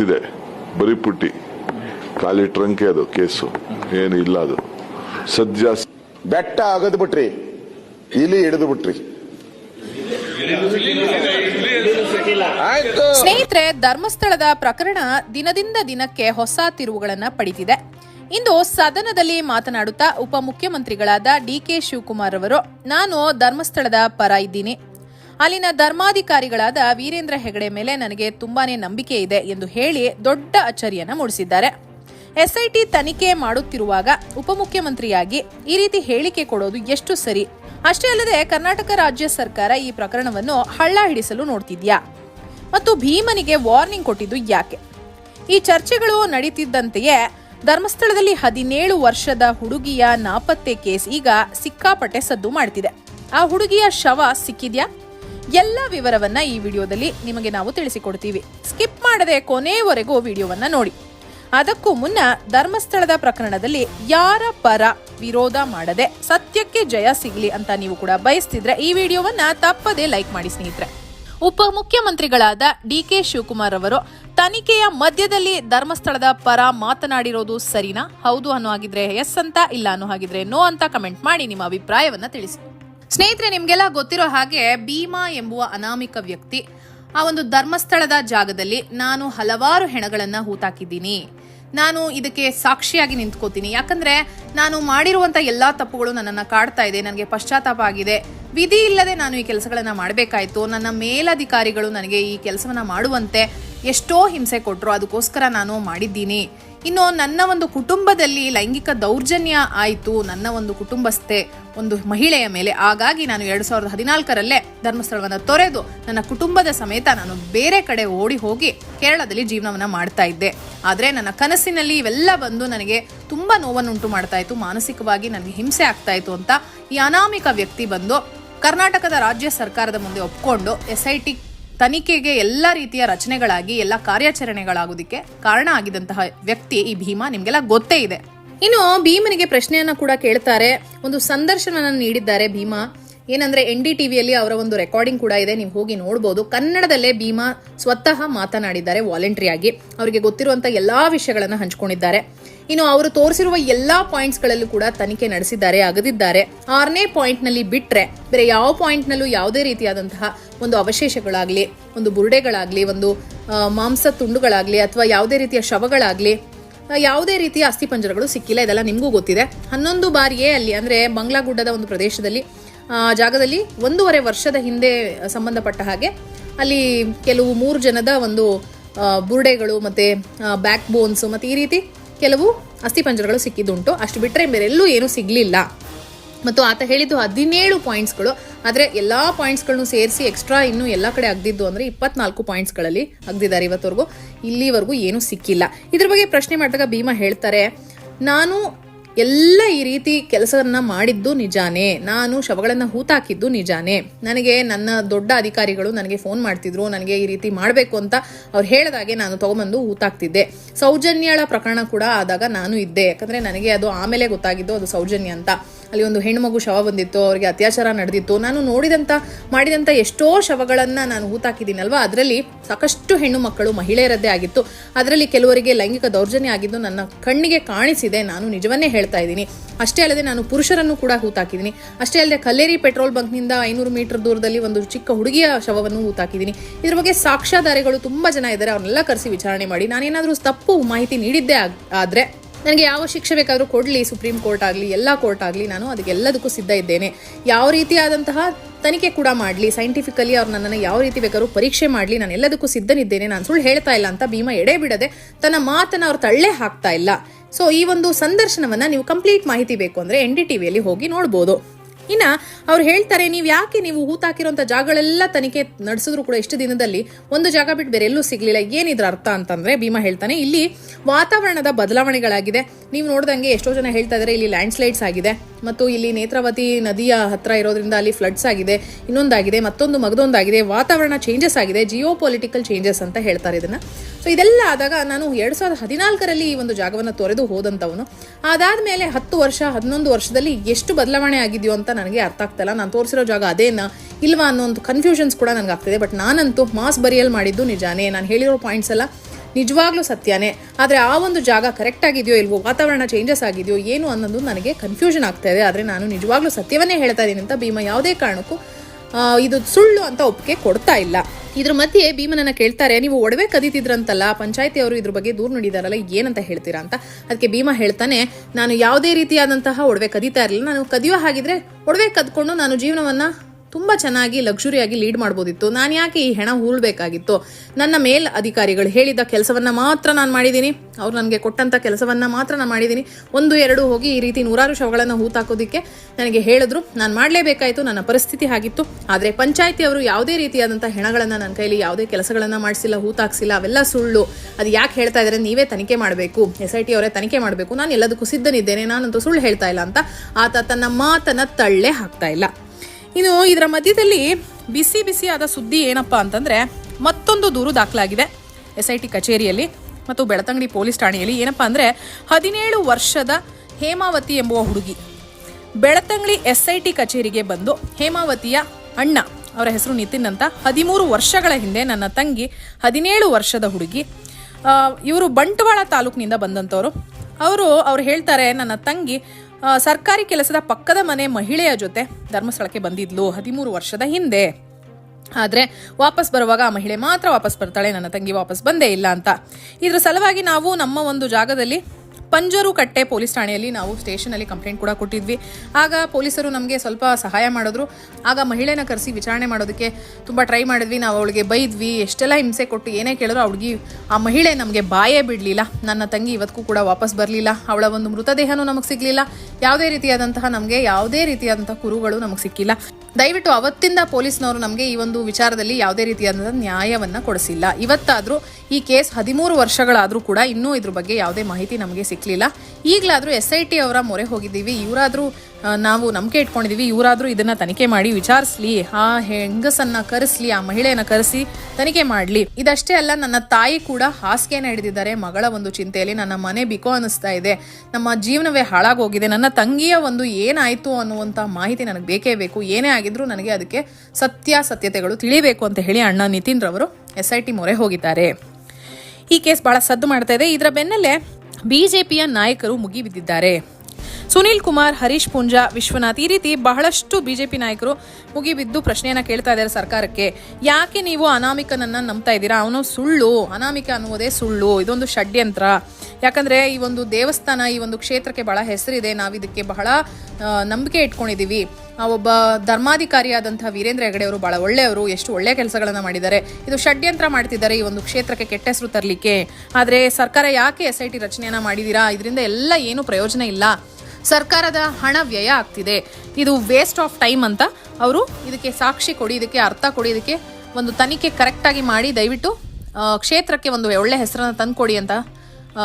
ಇದೆ. ಬರೀ ಪುಟ್ಟಿ. ಖಾಲಿ ಟ್ರಂಕೆ ಅದು ಕೇಸು. ಏನು ಇಲ್ಲ ಅದು. ಸದ್ಯ ಬೆಟ್ಟ ಆಗದ್ ಬಿಟ್ರಿ ಇಲಿ ಹಿಡಿದು ಬಿಟ್ರಿ. ಸ್ನೇಹಿತರೆ ಧರ್ಮಸ್ಥಳದ ಪ್ರಕರಣ ದಿನದಿಂದ ದಿನಕ್ಕೆ ಹೊಸ ತಿರುವುಗಳನ್ನು ಪಡೆದಿದೆ ಇಂದು ಸದನದಲ್ಲಿ ಮಾತನಾಡುತ್ತಾ ಉಪಮುಖ್ಯಮಂತ್ರಿಗಳಾದ ಡಿಕೆ ಶಿವಕುಮಾರ್ ಅವರು ನಾನು ಧರ್ಮಸ್ಥಳದ ಪರ ಇದ್ದೀನಿ. ಅಲ್ಲಿನ ಧರ್ಮಾಧಿಕಾರಿಗಳಾದ ವೀರೇಂದ್ರ ಹೆಗಡೆ ಮೇಲೆ ನನಗೆ ತುಂಬಾನೇ ನಂಬಿಕೆ ಇದೆ ಎಂದು ಹೇಳಿ ದೊಡ್ಡ ಅಚ್ಚರಿಯನ್ನ ಮೂಡಿಸಿದ್ದಾರೆ. ಎಸ್ಐಟಿ ತನಿಖೆ ಮಾಡುತ್ತಿರುವಾಗ ಉಪಮುಖ್ಯಮಂತ್ರಿಯಾಗಿ ಈ ರೀತಿ ಹೇಳಿಕೆ ಕೊಡೋದು ಎಷ್ಟು ಸರಿ? ಅಷ್ಟೇ ಅಲ್ಲದೆ ಕರ್ನಾಟಕ ರಾಜ್ಯ ಸರ್ಕಾರ ಈ ಪ್ರಕರಣವನ್ನು ಹಳ್ಳ ಹಿಡಿಸಲು ನೋಡ್ತಿದ್ಯಾ? ಮತ್ತು ಭೀಮನಿಗೆ ವಾರ್ನಿಂಗ್ ಕೊಟ್ಟಿದ್ದು ಯಾಕೆ? ಈ ಚರ್ಚೆಗಳು ನಡೀತಿದ್ದಂತೆಯೇ ಧರ್ಮಸ್ಥಳದಲ್ಲಿ ಹದಿನೇಳು ವರ್ಷದ ಹುಡುಗಿಯ ನಾಪತ್ತೆ ಕೇಸ್ ಈಗ ಸಿಕ್ಕಾಪಟ್ಟೆ ಸದ್ದು ಮಾಡ್ತಿದೆ. ಆ ಹುಡುಗಿಯ ಶವ ಸಿಕ್ಕಿದ್ಯಾ? ಎಲ್ಲ ವಿವರವನ್ನ ಈ ವಿಡಿಯೋದಲ್ಲಿ ನಿಮಗೆ ನಾವು ತಿಳಿಸಿಕೊಡ್ತೀವಿ. ಸ್ಕಿಪ್ ಮಾಡದೆ ಕೊನೆಯವರೆಗೂ ವಿಡಿಯೋವನ್ನ ನೋಡಿ. ಅದಕ್ಕೂ ಮುನ್ನ ಧರ್ಮಸ್ಥಳದ ಪ್ರಕರಣದಲ್ಲಿ ಯಾರ ಪರ ವಿರೋಧ ಮಾಡದೆ ಸತ್ಯಕ್ಕೆ ಜಯ ಸಿಗ್ಲಿ ಅಂತ ನೀವು ಕೂಡ ಬಯಸ್ತಿದ್ರೆ ಈ ವಿಡಿಯೋವನ್ನ ತಪ್ಪದೇ ಲೈಕ್ ಮಾಡಿ ಸ್ನೇಹಿತರೆ. ಉಪ ಉಪಮುಖ್ಯಮಂತ್ರಿಗಳಾದ ಡಿಕೆ ಶಿವಕುಮಾರ್ ಅವರು ತನಿಖೆಯ ಮಧ್ಯದಲ್ಲಿ ಧರ್ಮಸ್ಥಳದ ಪರ ಮಾತನಾಡಿರೋದು ಸರಿನಾ? ಹೌದು ಅನ್ನೋ ಹಾಗಿದ್ರೆ ಎಸ್ ಅಂತ, ಇಲ್ಲ ಅನ್ನೋ ಹಾಗಿದ್ರೆ ನೋ ಅಂತ ಕಮೆಂಟ್ ಮಾಡಿ ನಿಮ್ಮ ಅಭಿಪ್ರಾಯವನ್ನ ತಿಳಿಸಿ. ಸ್ನೇಹಿತರೆ, ನಿಮ್ಗೆಲ್ಲ ಗೊತ್ತಿರೋ ಹಾಗೆ ಭೀಮಾ ಎಂಬುವ ಅನಾಮಿಕ ವ್ಯಕ್ತಿ ಆ ಒಂದು ಧರ್ಮಸ್ಥಳದ ಜಾಗದಲ್ಲಿ ನಾನು ಹಲವಾರು ಹೆಣಗಳನ್ನ ಹೂತಾಕಿದ್ದೀನಿ. ನಾನು ಇದಕ್ಕೆ ಸಾಕ್ಷಿಯಾಗಿ ನಿಂತ್ಕೋತೀನಿ. ಯಾಕಂದ್ರೆ ನಾನು ಮಾಡಿರುವಂತ ಎಲ್ಲಾ ತಪ್ಪುಗಳು ನನ್ನನ್ನು ಕಾಡ್ತಾ ಇದೆ, ನನಗೆ ಪಶ್ಚಾತ್ತಾಪ ಆಗಿದೆ. ವಿಧಿ ಇಲ್ಲದೆ ನಾನು ಈ ಕೆಲಸಗಳನ್ನ ಮಾಡಬೇಕಾಯ್ತು. ನನ್ನ ಮೇಲಧಿಕಾರಿಗಳು ನನಗೆ ಈ ಕೆಲಸವನ್ನ ಮಾಡುವಂತೆ ಎಷ್ಟೋ ಹಿಂಸೆ ಕೊಟ್ಟರು ಅದಕ್ಕೋಸ್ಕರ ನಾನು ಮಾಡಿದ್ದೀನಿ. ಇನ್ನು ನನ್ನ ಒಂದು ಕುಟುಂಬದಲ್ಲಿ ಲೈಂಗಿಕ ದೌರ್ಜನ್ಯ ಆಯಿತು. ನನ್ನ ಒಂದು ಕುಟುಂಬಸ್ಥೆ, ಒಂದು ಮಹಿಳೆಯ ಮೇಲೆ. ಹಾಗಾಗಿ ನಾನು ಎರಡು ಸಾವಿರದ ಹದಿನಾಲ್ಕರಲ್ಲೇ ಧರ್ಮಸ್ಥಳವನ್ನು ತೊರೆದು ನನ್ನ ಕುಟುಂಬದ ಸಮೇತ ನಾನು ಬೇರೆ ಕಡೆ ಓಡಿ ಹೋಗಿ ಕೇರಳದಲ್ಲಿ ಜೀವನವನ್ನು ಮಾಡ್ತಾ ಇದ್ದೆ. ಆದರೆ ನನ್ನ ಕನಸಿನಲ್ಲಿ ಇವೆಲ್ಲ ಬಂದು ನನಗೆ ತುಂಬ ನೋವನ್ನುಂಟು ಮಾಡ್ತಾ ಇತ್ತು. ಮಾನಸಿಕವಾಗಿ ನನಗೆ ಹಿಂಸೆ ಆಗ್ತಾ ಇತ್ತು ಅಂತ ಈ ಅನಾಮಿಕ ವ್ಯಕ್ತಿ ಬಂದು ಕರ್ನಾಟಕದ ರಾಜ್ಯ ಸರ್ಕಾರದ ಮುಂದೆ ಒಪ್ಕೊಂಡು ಎಸ್ ಐ ಟಿ ತನಿಖೆಗೆ ಎಲ್ಲ ರೀತಿಯ ರಚನೆಗಳಾಗಿ, ಎಲ್ಲ ಕಾರ್ಯಾಚರಣೆಗಳಾಗೋದಕ್ಕೆ ಕಾರಣ ಆಗಿದಂತಹ ವ್ಯಕ್ತಿ ಈ ಭೀಮಾ ನಿಮ್ಗೆಲ್ಲ ಗೊತ್ತೇ ಇದೆ. ಇನ್ನು ಭೀಮನಿಗೆ ಪ್ರಶ್ನೆಯನ್ನ ಕೂಡ ಕೇಳ್ತಾರೆ. ಒಂದು ಸಂದರ್ಶನವನ್ನು ನೀಡಿದ್ದಾರೆ ಭೀಮಾ. ಏನಂದ್ರೆ ಎನ್ ಡಿ ಟಿವಿಯಲ್ಲಿ ಅವರ ಒಂದು ರೆಕಾರ್ಡಿಂಗ್ ಕೂಡ ಇದೆ, ನೀವು ಹೋಗಿ ನೋಡಬಹುದು ಕನ್ನಡದಲ್ಲೇ ಭೀಮಾ ಸ್ವತಃ ಮಾತನಾಡಿದ್ದಾರೆ ವಾಲಂಟ್ರಿಯಾಗಿ ಅವರಿಗೆ ಗೊತ್ತಿರುವಂತ ಎಲ್ಲಾ ವಿಷಯಗಳನ್ನ ಹಂಚಿಕೊಂಡಿದ್ದಾರೆ. ಇನ್ನು ಅವರು ತೋರಿಸಿರುವ ಎಲ್ಲಾ ಪಾಯಿಂಟ್ಸ್ ಗಳಲ್ಲೂ ಕೂಡ ತನಿಖೆ ನಡೆಸಿದ್ದಾರೆ, ಅಗದಿದ್ದಾರೆ. ಆರನೇ ಪಾಯಿಂಟ್ನಲ್ಲಿ ಬಿಟ್ಟರೆ ಬೇರೆ ಯಾವ ಪಾಯಿಂಟ್ನಲ್ಲೂ ಯಾವುದೇ ರೀತಿಯಾದಂತಹ ಒಂದು ಅವಶೇಷಗಳಾಗ್ಲಿ, ಒಂದು ಬುರುಡೆಗಳಾಗ್ಲಿ, ಒಂದು ಮಾಂಸ ತುಂಡುಗಳಾಗ್ಲಿ, ಅಥವಾ ಯಾವುದೇ ರೀತಿಯ ಶವಗಳಾಗ್ಲಿ ಯಾವುದೇ ರೀತಿಯ ಅಸ್ಥಿಪಂಜರಗಳು ಸಿಕ್ಕಿಲ್ಲ. ಇದೆಲ್ಲ ನಿಮಗೂ ಗೊತ್ತಿದೆ. ಹನ್ನೊಂದು ಬಾರಿಯೇ ಅಲ್ಲಿ, ಅಂದ್ರೆ ಬಂಗ್ಲಾಗುಡ್ಡದ ಒಂದು ಪ್ರದೇಶದಲ್ಲಿ ಜಾಗದಲ್ಲಿ ಒಂದೂವರೆ ವರ್ಷದ ಹಿಂದೆ ಸಂಬಂಧಪಟ್ಟ ಹಾಗೆ. ಅಲ್ಲಿ ಕೆಲವು ಮೂರು ಜನದ ಒಂದು ಬುರ್ಡೆಗಳು ಮತ್ತೆ ಬ್ಯಾಕ್ ಬೋನ್ಸ್ ಮತ್ತೆ ಈ ರೀತಿ ಕೆಲವು ಅಸ್ಥಿಪಂಜರಗಳು ಸಿಕ್ಕಿದ್ದುಂಟು. ಅಷ್ಟು ಬಿಟ್ಟರೆ ಬೇರೆಲ್ಲೂ ಏನೂ ಸಿಗಲಿಲ್ಲ. ಮತ್ತು ಆತ ಹೇಳಿದ್ದು ಹದಿನೇಳು ಪಾಯಿಂಟ್ಸ್ಗಳು ಆದರೆ ಎಲ್ಲ ಪಾಯಿಂಟ್ಸ್ಗಳನ್ನು ಸೇರಿಸಿ ಎಕ್ಸ್ಟ್ರಾ ಇನ್ನೂ ಎಲ್ಲ ಕಡೆ ಅಗ್ದಿದ್ದು ಅಂದರೆ ಇಪ್ಪತ್ನಾಲ್ಕು ಪಾಯಿಂಟ್ಸ್ಗಳಲ್ಲಿ ಅಗ್ದಿದ್ದಾರೆ ಇವತ್ತವರೆಗೂ. ಇಲ್ಲಿವರೆಗೂ ಏನೂ ಸಿಕ್ಕಿಲ್ಲ. ಇದ್ರ ಬಗ್ಗೆ ಪ್ರಶ್ನೆ ಮಾಡಿದಾಗ ಭೀಮಾ ಹೇಳ್ತಾರೆ, ನಾನು ಎಲ್ಲ ಈ ರೀತಿ ಕೆಲಸವನ್ನ ಮಾಡಿದ್ದು ನಿಜಾನೇ. ನಾನು ಶವಗಳನ್ನು ಹೂತಾಕಿದ್ದು ನಿಜಾನೇ. ನನಗೆ ನನ್ನ ದೊಡ್ಡ ಅಧಿಕಾರಿಗಳು ನನಗೆ ಫೋನ್ ಮಾಡ್ತಿದ್ರು, ನನಗೆ ಈ ರೀತಿ ಮಾಡಬೇಕು ಅಂತ ಅವ್ರು ಹೇಳಿದಾಗೆ ನಾನು ತಗೊಂಬಂದು ಹೂತಾಕ್ತಿದ್ದೆ. ಸೌಜನ್ಯಳ ಪ್ರಕರಣ ಕೂಡ ಆದಾಗ ನಾನು ಇದ್ದೆ. ಯಾಕಂದ್ರೆ ನನಗೆ ಅದು ಆಮೇಲೆ ಗೊತ್ತಾಗಿದ್ದು ಅದು ಸೌಜನ್ಯ ಅಂತ. ಅಲ್ಲಿ ಒಂದು ಹೆಣ್ಮಗು ಶವ ಬಂದಿತ್ತು, ಅವರಿಗೆ ಅತ್ಯಾಚಾರ ನಡೆದಿತ್ತು. ನಾನು ನೋಡಿದಂತ, ಮಾಡಿದಂತ ಎಷ್ಟೋ ಶವಗಳನ್ನು ನಾನು ಹೂತಾಕಿದ್ದೀನಲ್ವಾ? ಅದರಲ್ಲಿ ಸಾಕಷ್ಟು ಹೆಣ್ಣು ಮಕ್ಕಳು ಮಹಿಳೆಯರದ್ದೇ ಆಗಿತ್ತು. ಅದರಲ್ಲಿ ಕೆಲವರಿಗೆ ಲೈಂಗಿಕ ದೌರ್ಜನ್ಯ ಆಗಿದ್ದು ನನ್ನ ಕಣ್ಣಿಗೆ ಕಾಣಿಸಿದೆ. ನಾನು ನಿಜವನ್ನೇ ಹೇಳ್ತಾ ಇದ್ದೀನಿ. ಅಷ್ಟೇ ಅಲ್ಲದೆ ನಾನು ಪುರುಷರನ್ನು ಕೂಡ ಹೂತಾಕಿದ್ದೀನಿ. ಅಷ್ಟೇ ಅಲ್ಲದೆ ಕಲ್ಲೇರಿ ಪೆಟ್ರೋಲ್ ಬಂಕ್ನಿಂದ ಐನೂರು ಮೀಟರ್ ದೂರದಲ್ಲಿ ಒಂದು ಚಿಕ್ಕ ಹುಡುಗಿಯ ಶವವನ್ನು ಹೂತಾಕಿದ್ದೀನಿ. ಇದ್ರ ಬಗ್ಗೆ ಸಾಕ್ಷ್ಯಾಧಾರಿಗಳು ತುಂಬಾ ಜನ ಇದ್ದಾರೆ. ಅವ್ರನ್ನೆಲ್ಲ ಕರೆಸಿ ವಿಚಾರಣೆ ಮಾಡಿ. ನಾನೇನಾದರೂ ತಪ್ಪು ಮಾಹಿತಿ ನೀಡಿದ್ದೇ ಆದ್ರೆ ನನಗೆ ಯಾವ ಶಿಕ್ಷೆ ಬೇಕಾದರೂ ಕೊಡಲಿ, ಸುಪ್ರೀಂ ಕೋರ್ಟ್ ಆಗಲಿ, ಎಲ್ಲ ಕೋರ್ಟ್ ಆಗಲಿ, ನಾನು ಅದಕ್ಕೆಲ್ಲದಕ್ಕೂ ಸಿದ್ಧ ಇದ್ದೇನೆ. ಯಾವ ರೀತಿಯಾದಂತಹ ತನಿಖೆ ಕೂಡ ಮಾಡಲಿ ಸೈಂಟಿಫಿಕಲಿ ಅವ್ರು ನನ್ನನ್ನು ಯಾವ ರೀತಿ ಬೇಕಾದ್ರೂ ಪರೀಕ್ಷೆ ಮಾಡಲಿ, ನಾನು ಎಲ್ಲದಕ್ಕೂ ಸಿದ್ಧನಿದ್ದೇನೆ. ನಾನು ಸುಳ್ಳು ಹೇಳ್ತಾ ಇಲ್ಲ ಅಂತ ಭೀಮಾ ಎಡೆ ಬಿಡದೆ ತನ್ನ ಮಾತನ್ನು ಅವ್ರು ತಳ್ಳೆ ಹಾಕ್ತಾ ಇಲ್ಲ. ಸೊ ಈ ಒಂದು ಸಂದರ್ಶನವನ್ನು ನೀವು ಕಂಪ್ಲೀಟ್ ಮಾಹಿತಿ ಬೇಕು ಅಂದರೆ ಎನ್ ಡಿ ಟಿವಿಯಲ್ಲಿ ಹೋಗಿ ನೋಡ್ಬೋದು. ಇನ್ನ ಅವ್ರು ಹೇಳ್ತಾರೆ, ನೀವು ಯಾಕೆ ನೀವು ಹೂತಾಕಿರೋಂಥ ಜಾಗಗಳೆಲ್ಲ ತನಿಖೆ ನಡೆಸಿದ್ರು ಕೂಡ ಎಷ್ಟು ದಿನದಲ್ಲಿ ಒಂದು ಜಾಗ ಬಿಟ್ಟು ಬೇರೆ ಎಲ್ಲೂ ಸಿಗ್ಲಿಲ್ಲ. ಏನಿದ್ರ ಅರ್ಥ ಅಂತಂದ್ರೆ ಭೀಮಾ ಹೇಳ್ತಾನೆ, ಇಲ್ಲಿ ವಾತಾವರಣದ ಬದಲಾವಣೆಗಳಾಗಿದೆ. ನೀವು ನೋಡ್ದಂಗೆ ಎಷ್ಟೋ ಜನ ಹೇಳ್ತಾ ಇದ್ದಾರೆ ಇಲ್ಲಿ ಲ್ಯಾಂಡ್ ಸ್ಲೈಡ್ಸ್ ಆಗಿದೆ. ಮತ್ತು ಇಲ್ಲಿ ನೇತ್ರಾವತಿ ನದಿಯ ಹತ್ರ ಇರೋದ್ರಿಂದ ಅಲ್ಲಿ ಫ್ಲಡ್ಸ್ ಆಗಿದೆ, ಇನ್ನೊಂದಾಗಿದೆ, ಮತ್ತೊಂದು ಮಗದೊಂದಾಗಿದೆ, ವಾತಾವರಣ ಚೇಂಜಸ್ ಆಗಿದೆ ಜಿಯೋ ಪೊಲಿಟಿಕಲ್ ಚೇಂಜಸ್ ಅಂತ ಹೇಳ್ತಾರೆ ಇದನ್ನ. ಸೊ ಇದೆಲ್ಲ ಆದಾಗ ನಾನು ಎರಡು ಸಾವಿರದ ಹದಿನಾಲ್ಕರಲ್ಲಿ ಈ ಒಂದು ಜಾಗವನ್ನು ತೊರೆದು ಹೋದಂಥವನು. ಅದಾದ್ಮೇಲೆ ಹತ್ತು ವರ್ಷ, ಹನ್ನೊಂದು ವರ್ಷದಲ್ಲಿ ಎಷ್ಟು ಬದಲಾವಣೆ ಆಗಿದೆಯೋ ಅಂತ ನನಗೆ ಅರ್ಥ ಆಗ್ತಿಲ್ಲ ನಾನು ತೋರಿಸಿರೋ ಜಾಗ ಅದೇನಾ, ಇಲ್ವಾ ಅನ್ನೋ ಒಂದು ಕನ್ಫ್ಯೂಷನ್ಸ್ ಕೂಡ ನನಗೆ ಆಗ್ತಿದೆ. ಬಟ್ ನಾನಂತೂ ಮಾಸ್ ಬರಿಯಲ್ ಮಾಡಿದ್ದು ನಿಜಾನೇ. ನಾನು ಹೇಳಿರೋ ಪಾಯಿಂಟ್ಸ್ ಎಲ್ಲ ನಿಜವಾಗ್ಲೂ ಸತ್ಯನೇ. ಆದರೆ ಆ ಒಂದು ಜಾಗ ಕರೆಕ್ಟ್ ಆಗಿದೆಯೋ ಇಲ್ವೋ, ವಾತಾವರಣ ಚೇಂಜಸ್ ಆಗಿದೆಯೋ ಏನು ಅನ್ನೋದು ನನಗೆ ಕನ್ಫ್ಯೂಷನ್ ಆಗ್ತಾ ಇದೆ. ಆದರೆ ನಾನು ನಿಜವಾಗ್ಲೂ ಸತ್ಯವನ್ನೇ ಹೇಳ್ತಾ ಇದ್ದೀನಿ ಅಂತ ಭೀಮ ಯಾವುದೇ ಕಾರಣಕ್ಕೂ ಇದು ಸುಳ್ಳು ಅಂತ ಒಪ್ಪಿಗೆ ಕೊಡ್ತಾ ಇಲ್ಲ. ಇದ್ರ ಮಧ್ಯೆ ಭೀಮನನ್ನ ಕೇಳ್ತಾರೆ, ನೀವು ಒಡವೆ ಕದೀತಿದ್ರಂತಲ್ಲ ಪಂಚಾಯತಿ ಅವರು ಇದ್ರ ಬಗ್ಗೆ ದೂರು ನೀಡಿದಾರಲ್ಲ, ಏನಂತ ಹೇಳ್ತೀರಾ ಅಂತ? ಅದಕ್ಕೆ ಭೀಮ ಹೇಳ್ತಾನೆ, ನಾನು ಯಾವುದೇ ರೀತಿಯಾದಂತಹ ಒಡವೆ ಕದೀತಾ ಇರಲಿಲ್ಲ. ನಾನು ಕದಿಯೋ ಹಾಗಿದ್ರೆ ಒಡವೆ ಕದ್ಕೊಂಡು ನಾನು ಜೀವನವನ್ನ ತುಂಬಾ ಚೆನ್ನಾಗಿ ಲಕ್ಸುರಿಯಾಗಿ ಲೀಡ್ ಮಾಡ್ಬೋದಿತ್ತು. ನಾನು ಯಾಕೆ ಈ ಹೆಣ ಹೂಳ್ಬೇಕಾಗಿತ್ತು? ನನ್ನ ಮೇಲ್ ಅಧಿಕಾರಿಗಳು ಹೇಳಿದ ಕೆಲಸವನ್ನ ಮಾತ್ರ ನಾನು ಮಾಡಿದ್ದೀನಿ. ಅವ್ರು ನನಗೆ ಕೊಟ್ಟಂತ ಕೆಲಸವನ್ನ ಮಾತ್ರ ನಾನು ಮಾಡಿದ್ದೀನಿ. ಒಂದು, ಎರಡು ಹೋಗಿ ಈ ರೀತಿ ನೂರಾರು ಶವಗಳನ್ನು ಹೂತಾಕೋದಿಕ್ಕೆ ನನಗೆ ಹೇಳಿದ್ರು. ನಾನು ಮಾಡಲೇಬೇಕಾಯಿತು, ನನ್ನ ಪರಿಸ್ಥಿತಿ ಆಗಿತ್ತು ಆದರೆ ಪಂಚಾಯತಿ ಅವರು ಯಾವುದೇ ರೀತಿಯಾದಂಥ ಹೆಣಗಳನ್ನು ನನ್ನ ಕೈಲಿ ಯಾವುದೇ ಕೆಲಸಗಳನ್ನು ಮಾಡಿಸಿಲ್ಲ, ಹೂತಾಕ್ಸಿಲ್ಲ, ಅವೆಲ್ಲ ಸುಳ್ಳು. ಅದು ಯಾಕೆ ಹೇಳ್ತಾ ಇದ್ದಾರೆ ನೀವೇ ತನಿಖೆ ಮಾಡಬೇಕು. ಎಸ್ ಐ ಟಿ ಅವರೇ ತನಿಖೆ ಮಾಡಬೇಕು. ನಾನು ಎಲ್ಲದಕ್ಕೂ ಸಿದ್ಧನಿದ್ದೇನೆ. ನಾನಂತೂ ಸುಳ್ಳು ಹೇಳ್ತಾ ಇಲ್ಲ ಅಂತ. ಆತ ತನ್ನ ಮಾತನ್ನ ತಳ್ಳೆ ಹಾಕ್ತಾ ಇಲ್ಲ. ಇನ್ನು ಇದರ ಮಧ್ಯದಲ್ಲಿ ಬಿಸಿ ಬಿಸಿಯಾದ ಸುದ್ದಿ ಏನಪ್ಪಾ ಅಂತಂದ್ರೆ ಮತ್ತೊಂದು ದೂರು ದಾಖಲಾಗಿದೆ. ಎಸ್ ಐ ಟಿ ಕಚೇರಿಯಲ್ಲಿ ಮತ್ತು ಬೆಳತಂಗಡಿ ಪೊಲೀಸ್ ಠಾಣೆಯಲ್ಲಿ ಏನಪ್ಪಾ ಅಂದ್ರೆ ಹದಿನೇಳು ವರ್ಷದ ಹೇಮಾವತಿ ಎಂಬುವ ಹುಡುಗಿ ಬೆಳತಂಗಡಿ ಎಸ್ ಐ ಟಿ ಕಚೇರಿಗೆ ಬಂದು ಹೇಮಾವತಿಯ ಅಣ್ಣ ಅವರ ಹೆಸರು ನಿತಿನ್ ಅಂತ ಹದಿಮೂರು ವರ್ಷಗಳ ಹಿಂದೆ ನನ್ನ ತಂಗಿ ಹದಿನೇಳು ವರ್ಷದ ಹುಡುಗಿ ಇವರು ಬಂಟ್ವಾಳ ತಾಲೂಕಿನಿಂದ ಬಂದಂಥವ್ರು ಅವರು, ಅವ್ರು ಹೇಳ್ತಾರೆ, ನನ್ನ ತಂಗಿ ಸರ್ಕಾರಿ ಕೆಲಸದ ಪಕ್ಕದ ಮನೆ ಮಹಿಳೆಯ ಜೊತೆ ಧರ್ಮಸ್ಥಳಕ್ಕೆ ಬಂದಿದ್ಲು ಹದಿಮೂರು ವರ್ಷದ ಹಿಂದೆ. ಆದರೆ ವಾಪಸ್ ಬರುವಾಗ ಆ ಮಹಿಳೆ ಮಾತ್ರ ವಾಪಸ್ ಬರ್ತಾಳೆ, ನನ್ನ ತಂಗಿ ವಾಪಸ್ ಬಂದೇ ಇಲ್ಲ ಅಂತ. ಇದ್ರ ಸಲುವಾಗಿ ನಾವು ನಮ್ಮ ಒಂದು ಜಾಗದಲ್ಲಿ ಪಂಜರು ಕಟ್ಟೆ ಪೊಲೀಸ್ ಠಾಣೆಯಲ್ಲಿ ನಾವು ಸ್ಟೇಷನಲ್ಲಿ ಕಂಪ್ಲೇಂಟ್ ಕೂಡ ಕೊಟ್ಟಿದ್ವಿ. ಆಗ ಪೊಲೀಸರು ನಮಗೆ ಸ್ವಲ್ಪ ಸಹಾಯ ಮಾಡಿದ್ರು. ಆಗ ಮಹಿಳೆನ ಕರೆಸಿ ವಿಚಾರಣೆ ಮಾಡೋದಕ್ಕೆ ತುಂಬ ಟ್ರೈ ಮಾಡಿದ್ವಿ. ನಾವು ಅವಳಿಗೆ ಬೈದ್ವಿ. ಎಷ್ಟೆಲ್ಲ ಹಿಂಸೆ ಕೊಟ್ಟು ಏನೇ ಕೇಳಿದ್ರು ಅವಳಿಗೆ ಆ ಮಹಿಳೆ ನಮಗೆ ಬಾಯೇ ಬಿಡಲಿಲ್ಲ. ನನ್ನ ತಂಗಿ ಇವತ್ತಿಗೂ ಕೂಡ ವಾಪಸ್ ಬರಲಿಲ್ಲ. ಅವಳ ಒಂದು ಮೃತದೇಹನೂ ನಮಗೆ ಸಿಗಲಿಲ್ಲ. ಯಾವುದೇ ರೀತಿಯಾದಂತಹ ನಮಗೆ ಯಾವುದೇ ರೀತಿಯಾದಂತಹ ಕುರುಗಳು ನಮಗೆ ಸಿಕ್ಕಿಲ್ಲ. ದಯವಿಟ್ಟು ಅವತ್ತಿಂದ ಪೊಲೀಸ್ನವರು ನಮಗೆ ಈ ಒಂದು ವಿಚಾರದಲ್ಲಿ ಯಾವುದೇ ರೀತಿಯಾದಂಥ ನ್ಯಾಯವನ್ನ ಕೊಡಿಸಿಲ್ಲ. ಇವತ್ತಾದರೂ ಈ ಕೇಸ್ ಹದಿಮೂರು ವರ್ಷಗಳಾದರೂ ಕೂಡ ಇನ್ನೂ ಇದ್ರ ಬಗ್ಗೆ ಯಾವುದೇ ಮಾಹಿತಿ ನಮಗೆ ಸಿಕ್ಕಲಿಲ್ಲ ಈಗಲಾದರೂ ಎಸ್ ಐ ಟಿ ಅವರ ಮೊರೆ ಹೋಗಿದ್ದೀವಿ. ಇವರಾದ್ರೂ ನಾವು ನಂಬಿಕೆ ಇಟ್ಕೊಂಡಿದೀವಿ. ಇವರಾದರೂ ಇದನ್ನ ತನಿಖೆ ಮಾಡಿ ವಿಚಾರಿಸ್ಲಿ, ಆ ಹೆಂಗಸನ್ನ ಕರೆಸ್ಲಿ, ಆ ಮಹಿಳೆಯನ್ನ ಕರೆಸಿ ತನಿಖೆ ಮಾಡ್ಲಿ. ಇದಷ್ಟೇ ಅಲ್ಲ, ನನ್ನ ತಾಯಿ ಕೂಡ ಹಾಸಿಗೆನ ಹಿಡಿದಿದ್ದಾರೆ. ಮಗಳ ಒಂದು ಚಿಂತೆಯಲ್ಲಿ ನನ್ನ ಮನೆ ಬಿಕೋ ಅನಿಸ್ತಾ ಇದೆ. ನಮ್ಮ ಜೀವನವೇ ಹಾಳಾಗೋಗಿದೆ. ನನ್ನ ತಂಗಿಯ ಒಂದು ಏನಾಯ್ತು ಅನ್ನುವಂತ ಮಾಹಿತಿ ನನಗೆ ಬೇಕೇ ಬೇಕು. ಏನೇ ಆಗಿದ್ರು ನನಗೆ ಅದಕ್ಕೆ ಸತ್ಯಾಸತ್ಯತೆಗಳು ತಿಳಿಬೇಕು ಅಂತ ಹೇಳಿ ಅಣ್ಣ ನಿತಿನ್ ರವರು ಎಸ್ ಐ ಟಿ ಮೊರೆ ಹೋಗಿದ್ದಾರೆ. ಈ ಕೇಸ್ ಬಹಳ ಸದ್ದು ಮಾಡ್ತಾ ಇದೆ. ಇದರ ಬೆನ್ನಲ್ಲೇ ಬಿಜೆಪಿಯ ನಾಯಕರು ಮುಗಿಬಿದ್ದಿದ್ದಾರೆ. ಸುನೀಲ್ ಕುಮಾರ್, ಹರೀಶ್ ಪೂಂಜಾ, ವಿಶ್ವನಾಥ್ ಈ ರೀತಿ ಬಹಳಷ್ಟು ಬಿಜೆಪಿ ನಾಯಕರು ಮುಗಿಬಿದ್ದು ಪ್ರಶ್ನೆಯನ್ನ ಕೇಳ್ತಾ ಇದ್ದಾರೆ ಸರ್ಕಾರಕ್ಕೆ. ಯಾಕೆ ನೀವು ಅನಾಮಿಕನನ್ನ ನಂಬ್ತಾ ಇದ್ದೀರಾ? ಅವನು ಸುಳ್ಳು. ಅನಾಮಿಕ ಅನ್ನುವುದೇ ಸುಳ್ಳು. ಇದೊಂದು ಷಡ್ಯಂತ್ರ. ಯಾಕಂದ್ರೆ ಈ ಒಂದು ದೇವಸ್ಥಾನ, ಈ ಒಂದು ಕ್ಷೇತ್ರಕ್ಕೆ ಬಹಳ ಹೆಸರಿದೆ. ನಾವು ಇದಕ್ಕೆ ಬಹಳ ನಂಬಿಕೆ ಇಟ್ಕೊಂಡಿದ್ದೀವಿ ಒಬ್ಬ ಧರ್ಮಾಧಿಕಾರಿಯಾದಂತಹ ವೀರೇಂದ್ರ ಹೆಗಡೆ ಅವರು ಬಹಳ ಒಳ್ಳೆಯವರು. ಎಷ್ಟು ಒಳ್ಳೆಯ ಕೆಲಸಗಳನ್ನು ಮಾಡಿದ್ದಾರೆ. ಇದು ಷಡ್ಯಂತ್ರ ಮಾಡ್ತಿದ್ದಾರೆ ಈ ಒಂದು ಕ್ಷೇತ್ರಕ್ಕೆ ಕೆಟ್ಟ ಹೆಸರು ತರಲಿಕ್ಕೆ. ಆದ್ರೆ ಸರ್ಕಾರ ಯಾಕೆ ಎಸ್ ಐ ಟಿ ರಚನೆಯನ್ನ ಮಾಡಿದೀರಾ? ಇದರಿಂದ ಎಲ್ಲ ಏನು ಪ್ರಯೋಜನ ಇಲ್ಲ. ಸರ್ಕಾರದ ಹಣ ವ್ಯಯ ಆಗ್ತಿದೆ. ಇದು ವೇಸ್ಟ್ ಆಫ್ ಟೈಮ್ ಅಂತ ಅವರು ಇದಕ್ಕೆ ಸಾಕ್ಷಿ ಕೊಡಿ, ಇದಕ್ಕೆ ಅರ್ಥ ಕೊಡಿ, ಇದಕ್ಕೆ ಒಂದು ತನಿಖೆ ಕರೆಕ್ಟಾಗಿ ಮಾಡಿ, ದಯವಿಟ್ಟು ಕ್ಷೇತ್ರಕ್ಕೆ ಒಂದು ಒಳ್ಳೆ ಹೆಸರನ್ನು ತಂದುಕೊಡಿ ಅಂತ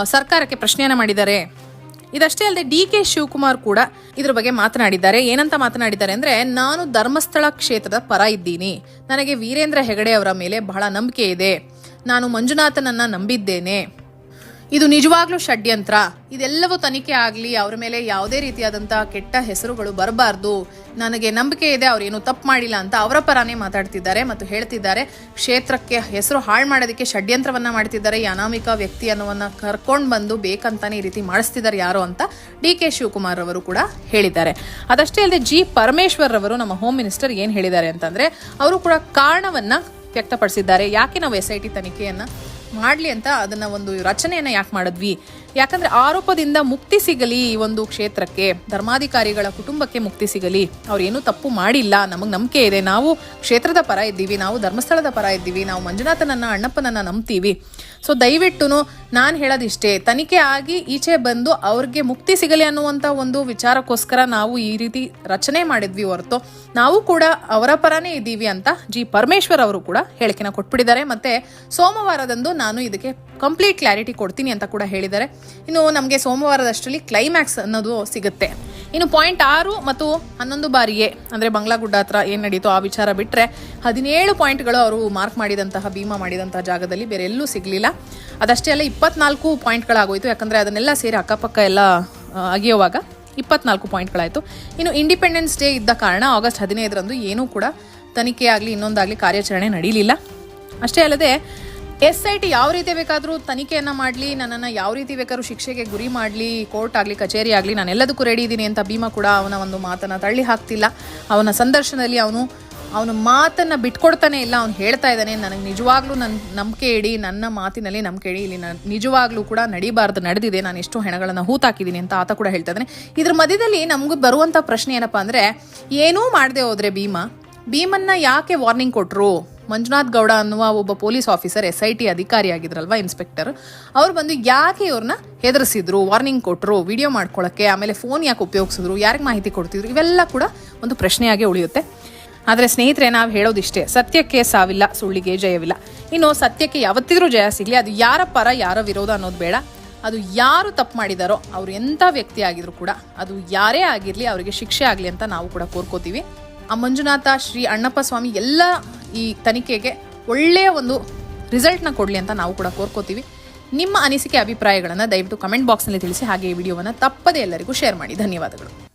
ಸರ್ಕಾರಕ್ಕೆ ಪ್ರಶ್ನೆಯನ್ನು ಮಾಡಿದ್ದಾರೆ. ಇದಷ್ಟೇ ಅಲ್ಲದೆ ಡಿ ಕೆ ಶಿವಕುಮಾರ್ ಕೂಡ ಇದ್ರ ಬಗ್ಗೆ ಮಾತನಾಡಿದ್ದಾರೆ. ಏನಂತ ಮಾತನಾಡಿದ್ದಾರೆ ಅಂದ್ರೆ, ನಾನು ಧರ್ಮಸ್ಥಳ ಕ್ಷೇತ್ರದ ಪರ ಇದ್ದೀನಿ. ನನಗೆ ವೀರೇಂದ್ರ ಹೆಗಡೆ ಅವರ ಮೇಲೆ ಬಹಳ ನಂಬಿಕೆ ಇದೆ. ನಾನು ಮಂಜುನಾಥನನ್ನ ನಂಬಿದ್ದೇನೆ. ಇದು ನಿಜವಾಗ್ಲೂ ಷಡ್ಯಂತ್ರ. ಇದೆಲ್ಲವೂ ತನಿಖೆ ಆಗಲಿ, ಅವರ ಮೇಲೆ ಯಾವುದೇ ರೀತಿಯಾದಂತಹ ಕೆಟ್ಟ ಹೆಸರುಗಳು ಬರಬಾರ್ದು. ನನಗೆ ನಂಬಿಕೆ ಇದೆ ಅವ್ರೇನು ತಪ್ಪು ಮಾಡಿಲ್ಲ ಅಂತ ಅವರ ಪರಾನೇ ಮಾತಾಡ್ತಿದ್ದಾರೆ ಮತ್ತು ಹೇಳ್ತಿದ್ದಾರೆ, ಕ್ಷೇತ್ರಕ್ಕೆ ಹೆಸರು ಹಾಳು ಮಾಡೋದಕ್ಕೆ ಷಡ್ಯಂತ್ರವನ್ನ ಮಾಡ್ತಿದ್ದಾರೆ, ಈ ಅನಾಮಿಕ ವ್ಯಕ್ತಿ ಅನ್ನೋವನ್ನ ಕರ್ಕೊಂಡು ಬಂದು ಬೇಕಂತಾನೆ ಈ ರೀತಿ ಮಾಡಿಸ್ತಿದ್ದಾರೆ ಯಾರು ಅಂತ ಡಿ ಕೆ ಶಿವಕುಮಾರ್ ಅವರು ಕೂಡ ಹೇಳಿದ್ದಾರೆ. ಅದಷ್ಟೇ ಅಲ್ಲದೆ ಜಿ ಪರಮೇಶ್ವರ್ ಅವರು ನಮ್ಮ ಹೋಮ್ ಮಿನಿಸ್ಟರ್ ಏನು ಹೇಳಿದ್ದಾರೆ ಅಂತಂದ್ರೆ, ಅವರು ಕೂಡ ಕಾರಣವನ್ನ ವ್ಯಕ್ತಪಡಿಸಿದ್ದಾರೆ. ಯಾಕೆ ನಾವು ಎಸ್ ಐ ಟಿ ತನಿಖೆಯನ್ನ ಮಾಡ್ಲಿ ಅಂತ ಅದನ್ನ ಒಂದು ರಚನೆಯನ್ನ ಯಾಕೆ ಮಾಡಿದ್ವಿ? ಯಾಕಂದ್ರೆ ಆರೋಪದಿಂದ ಮುಕ್ತಿ ಸಿಗಲಿ ಈ ಒಂದು ಕ್ಷೇತ್ರಕ್ಕೆ, ಧರ್ಮಾಧಿಕಾರಿಗಳ ಕುಟುಂಬಕ್ಕೆ ಮುಕ್ತಿ ಸಿಗಲಿ ಅವ್ರೇನು ತಪ್ಪು ಮಾಡಿಲ್ಲ, ನಮಗೆ ನಂಬಿಕೆ ಇದೆ, ನಾವು ಕ್ಷೇತ್ರದ ಪರ ಇದ್ದೀವಿ, ನಾವು ಧರ್ಮಸ್ಥಳದ ಪರ ಇದ್ದೀವಿ, ನಾವು ಮಂಜುನಾಥನನ್ನ, ಅಣ್ಣಪ್ಪನನ್ನ ನಂಬ್ತೀವಿ. ಸೊ ದಯವಿಟ್ಟು ನಾನು ಹೇಳೋದಿಷ್ಟೇ, ತನಿಖೆ ಆಗಿ ಈಚೆ ಬಂದು ಅವ್ರಿಗೆ ಮುಕ್ತಿ ಸಿಗಲಿ ಅನ್ನುವಂಥ ಒಂದು ವಿಚಾರಕ್ಕೋಸ್ಕರ ನಾವು ಈ ರೀತಿ ರಚನೆ ಮಾಡಿದ್ವಿ ಹೊರತು, ನಾವು ಕೂಡ ಅವರ ಪರನೇ ಇದ್ದೀವಿ ಅಂತ ಜಿ ಪರಮೇಶ್ವರ್ ಅವರು ಕೂಡ ಹೇಳಿಕೆನ ಕೊಟ್ಬಿಟ್ಟಿದ್ದಾರೆ. ಮತ್ತೆ ಸೋಮವಾರದಂದು ನಾನು ಇದಕ್ಕೆ ಕಂಪ್ಲೀಟ್ ಕ್ಲಾರಿಟಿ ಕೊಡ್ತೀನಿ ಅಂತ ಕೂಡ ಹೇಳಿದ್ದಾರೆ. ಇನ್ನು ನಮಗೆ ಸೋಮವಾರದಷ್ಟರಲ್ಲಿ ಕ್ಲೈಮ್ಯಾಕ್ಸ್ ಅನ್ನೋದು ಸಿಗುತ್ತೆ. ಇನ್ನು ಪಾಯಿಂಟ್ ಆರು ಮತ್ತು ಹನ್ನೊಂದು ಬಾರಿಗೆ, ಅಂದರೆ ಬಂಗ್ಲಾಗುಡ್ಡ ಹತ್ರ ಏನು ನಡೀತೋ ಆ ವಿಚಾರ ಬಿಟ್ಟರೆ ಹದಿನೇಳು ಪಾಯಿಂಟ್ಗಳು ಅವರು ಮಾರ್ಕ್ ಮಾಡಿದಂತಹ, ಭೀಮಾ ಮಾಡಿದಂತಹ ಜಾಗದಲ್ಲಿ ಬೇರೆ ಎಲ್ಲೂ ಸಿಗಲಿಲ್ಲ. ಅದಷ್ಟೇ ಅಲ್ಲ, ಇಪ್ಪತ್ನಾಲ್ಕು ಪಾಯಿಂಟ್ಗಳಾಗೋಯಿತು ಯಾಕಂದರೆ ಅದನ್ನೆಲ್ಲ ಸೇರಿ ಅಕ್ಕಪಕ್ಕ ಎಲ್ಲ ಅಗಿಯುವಾಗ ಇಪ್ಪತ್ನಾಲ್ಕು ಪಾಯಿಂಟ್ಗಳಾಯಿತು ಇನ್ನು ಇಂಡಿಪೆಂಡೆನ್ಸ್ ಡೇ ಇದ್ದ ಕಾರಣ ಆಗಸ್ಟ್ ಹದಿನೈದರಂದು ಏನೂ ಕೂಡ ತನಿಖೆ ಆಗಲಿ ಇನ್ನೊಂದಾಗಲಿ ಕಾರ್ಯಾಚರಣೆ ನಡೀಲಿಲ್ಲ. ಅಷ್ಟೇ ಅಲ್ಲದೆ ಎಸ್ ಐ ಟಿ ಯಾವ ರೀತಿ ಬೇಕಾದರೂ ತನಿಖೆಯನ್ನ ಮಾಡಲಿ, ನನ್ನನ್ನು ಯಾವ ರೀತಿ ಬೇಕಾದ್ರೂ ಶಿಕ್ಷೆಗೆ ಗುರಿ ಮಾಡಲಿ, ಕೋರ್ಟ್ ಆಗಲಿ, ಕಚೇರಿ ಆಗಲಿ, ನಾನು ಎಲ್ಲದಕ್ಕೂ ರೆಡಿ ಇದ್ದೀನಿ ಅಂತ ಭೀಮಾ ಕೂಡ ಅವನ ಒಂದು ಮಾತನ್ನು ತಳ್ಳಿ ಹಾಕ್ತಿಲ್ಲ. ಅವನ ಸಂದರ್ಶನದಲ್ಲಿ ಅವನು, ಅವನ ಮಾತನ್ನು ಬಿಟ್ಕೊಡ್ತಾನೆ ಇಲ್ಲ, ಅವ್ನು ಹೇಳ್ತಾ ಇದ್ದಾನೆ. ನನಗೆ ನಿಜವಾಗ್ಲೂ ನನ್ನ ನಂಬಿಕೆ ಇಡಿ, ನನ್ನ ಮಾತಿನಲ್ಲಿ ನಂಬಿಕೆ ಇಡಿ. ಇಲ್ಲಿ ನಾನು ನಿಜವಾಗ್ಲೂ ಕೂಡ ನಡಿಬಾರ್ದು, ನಡೆದಿದೆ. ನಾನು ಎಷ್ಟು ಹೆಣಗಳನ್ನು ಹೂತಾಕಿದ್ದೀನಿ ಅಂತ ಆತ ಕೂಡ ಹೇಳ್ತಾ ಇದ್ದಾನೆ. ಇದ್ರ ಮಧ್ಯದಲ್ಲಿ ನಮಗೂ ಬರುವಂಥ ಪ್ರಶ್ನೆ ಏನಪ್ಪ ಅಂದರೆ, ಏನೂ ಮಾಡದೆ ಹೋದ್ರೆ ಭೀಮಾ, ಭೀಮನ್ನ ಯಾಕೆ ವಾರ್ನಿಂಗ್ ಕೊಟ್ಟರು ಮಂಜುನಾಥ್ ಗೌಡ ಅನ್ನುವ ಒಬ್ಬ police officer S I T ಅಧಿಕಾರಿ ಆಗಿದ್ರಲ್ವ ಇನ್ಸ್ಪೆಕ್ಟರ್? ಅವ್ರು ಬಂದು ಯಾಕೆ ಇವ್ರನ್ನ ಹೆದರಿಸಿದ್ರು, ವಾರ್ನಿಂಗ್ ಕೊಟ್ಟರು ವಿಡಿಯೋ ಮಾಡ್ಕೊಳ್ಳೋಕ್ಕೆ ಆಮೇಲೆ ಫೋನ್ ಯಾಕೆ ಉಪಯೋಗಿಸಿದ್ರು, ಯಾರಿಗೆ ಮಾಹಿತಿ ಕೊಡ್ತಿದ್ರು, ಇವೆಲ್ಲ ಕೂಡ ಒಂದು ಪ್ರಶ್ನೆಯಾಗಿ ಉಳಿಯುತ್ತೆ. ಆದರೆ ಸ್ನೇಹಿತರೆ, ನಾವು ಹೇಳೋದಿಷ್ಟೇ, ಸತ್ಯಕ್ಕೆ ಸಾವಿಲ್ಲ, ಸುಳ್ಳಿಗೆ ಜಯವಿಲ್ಲ. ಇನ್ನು ಸತ್ಯಕ್ಕೆ ಯಾವತ್ತಿದ್ರೂ ಜಯ ಸಿಗಲಿ, ಅದು ಯಾರ ಪರ, ಯಾರ ವಿರೋಧ ಅನ್ನೋದು ಬೇಡ. ಅದು ಯಾರು ತಪ್ಪು ಮಾಡಿದಾರೋ, ಅವ್ರು ಎಂಥ ವ್ಯಕ್ತಿ ಆಗಿದ್ರು ಕೂಡ, ಅದು ಯಾರೇ ಆಗಿರಲಿ, ಅವರಿಗೆ ಶಿಕ್ಷೆ ಆಗಲಿ ಅಂತ ನಾವು ಕೂಡ ಕೋರ್ಕೋತೀವಿ. ಆ ಮಂಜುನಾಥ, ಶ್ರೀ ಅಣ್ಣಪ್ಪ ಸ್ವಾಮಿ ಎಲ್ಲ ಈ ತನಿಖೆಗೆ ಒಳ್ಳೆಯ ಒಂದು ರಿಸಲ್ಟ್ನ ಕೊಡಲಿ ಅಂತ ನಾವು ಕೂಡ ಕೋರ್ಕೋತೀವಿ. ನಿಮ್ಮ ಅನಿಸಿಕೆ, ಅಭಿಪ್ರಾಯಗಳನ್ನು ದಯವಿಟ್ಟು ಕಮೆಂಟ್ ಬಾಕ್ಸ್ನಲ್ಲಿ ತಿಳಿಸಿ, ಹಾಗೆ ಈ ವಿಡಿಯೋವನ್ನು ತಪ್ಪದೇ ಎಲ್ಲರಿಗೂ ಶೇರ್ ಮಾಡಿ. ಧನ್ಯವಾದಗಳು.